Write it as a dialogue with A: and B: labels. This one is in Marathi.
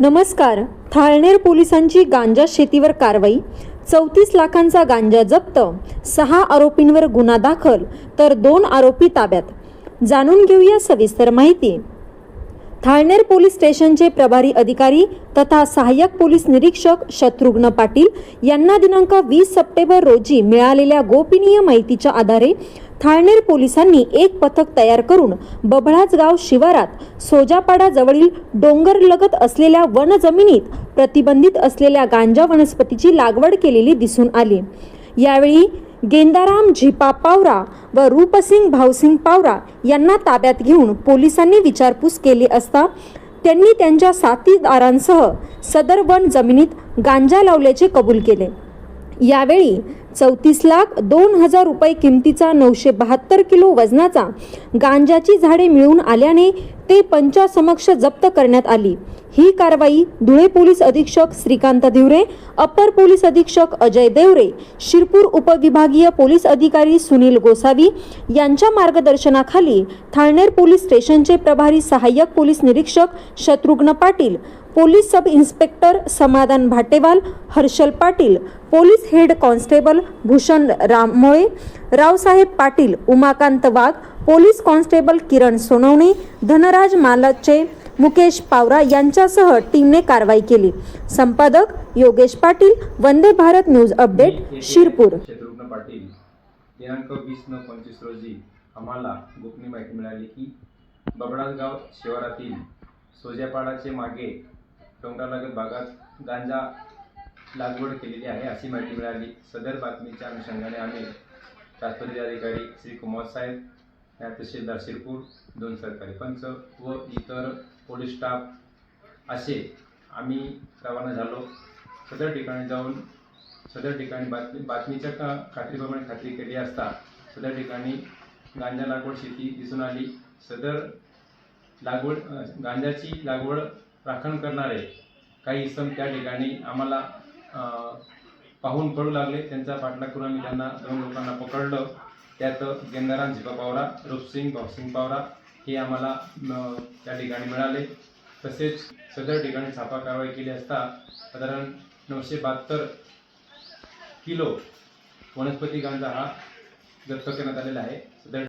A: नमस्कार. थाळनेर पोलिसांची गांजा शेतीवर कारवाई. चौतीस लाखांचा गांजा जप्त. सहा आरोपींवर गुन्हा दाखल तर दोन आरोपी ताब्यात. जाणून घेऊया सविस्तर माहिती. थाळनेर पोलीस स्टेशनचे प्रभारी अधिकारी तथा सहाय्यक पोलीस निरीक्षक शत्रुघ्न पाटील यांना दिनांक वीस सप्टेंबर रोजी मिळालेल्या गोपनीय माहितीच्या आधारे थाळनेर पोलिसांनी एक पथक तयार करून बभळाजगाव शिवारात सोजापाडा जवळील डोंगरलगत असलेल्या वन जमिनीत प्रतिबंधित असलेल्या गांजा वनस्पतीची लागवड केलेली दिसून आली. यावेळी गेंदाराम झिपा पावरा व रूपसिंग भावसिंग पावरा यांना ताब्यात घेऊन पोलिसांनी विचारपूस केली असता त्यांनी त्यांच्या साथीदारांसह सदर वन जमिनीत गांजा लावल्याचे कबूल केले. यावेळी चौतीस लाख दोन हजार रुपये किमतीचा नऊशे बहात्तर किलो वजनाचा. गांजाची झाडे मिळून आल्याने ते पंचासमक्ष जप्त करण्यात आली. ही कारवाई धुळे पोलीस अधीक्षक श्रीकांत धिवरे अप्पर पोलीस अधीक्षक अजय देवरे शिरपूर उपविभागीय पोलीस अधिकारी सुनील गोसावी यांच्या मार्गदर्शनाखाली थाळनेर पोलीस स्टेशनचे प्रभारी सहाय्यक पोलीस निरीक्षक Shatrughna Patil police sub inspector Samadhan Bhatewal Harshal Patil police head constable Bhushan Ramole Raosaheb Patil Umakant Wagh police constable Kiran Sonawane Dhanraj Malache Mukesh Pawara यांच्यासह टीमने कारवाई केली. संपादक योगेश पाटील वंदे भारत न्यूज अपडेट शिरपूर.
B: पाटील. दिनांक वीस नऊ पंचवीस रोजी आम्हाला गोपनीय माहिती मिळाली की बबडासगाव शिवारातील सोजापाडाचे मागे डोंगरालगत भागात गांजा लागवड केलेली आहे अशी माहिती मिळाली. सदर बातमीच्या अनुषंगाने आम्ही तात्पर्य अधिकारी श्री कुमार साहेब या तहसीलदार शिरपूर दोन सरकारी पंच व इतर पोलीस स्टाफ असे आम्ही रवाना झालो. सदर ठिकाणी जाऊन सदर ठिकाणी बातमी बातमीच्या का खात्रीप्रमाणे खात्री केली असता सदर ठिकाणी गांजा लागवड शेती दिसून आली. सदर लागवड गांजाची लागवड राखण करणारे काही इसम त्या ठिकाणी आम्हाला पाहून पळू लागले. त्यांचा पाठलाग करून आम्ही त्यांना दोन लोकांना पकडलं त्यात गेंदाराम झिपा पावरा रूपसिंग भावसिंग पावरा हे आम्हाला त्या ठिकाणी मिळाले. तसेच सदर ठिकाणी छापा कारवाई केली असता साधारण नऊशे बहात्तर किलो वनस्पती गांजा हा जप्त करण्यात आलेला आहे.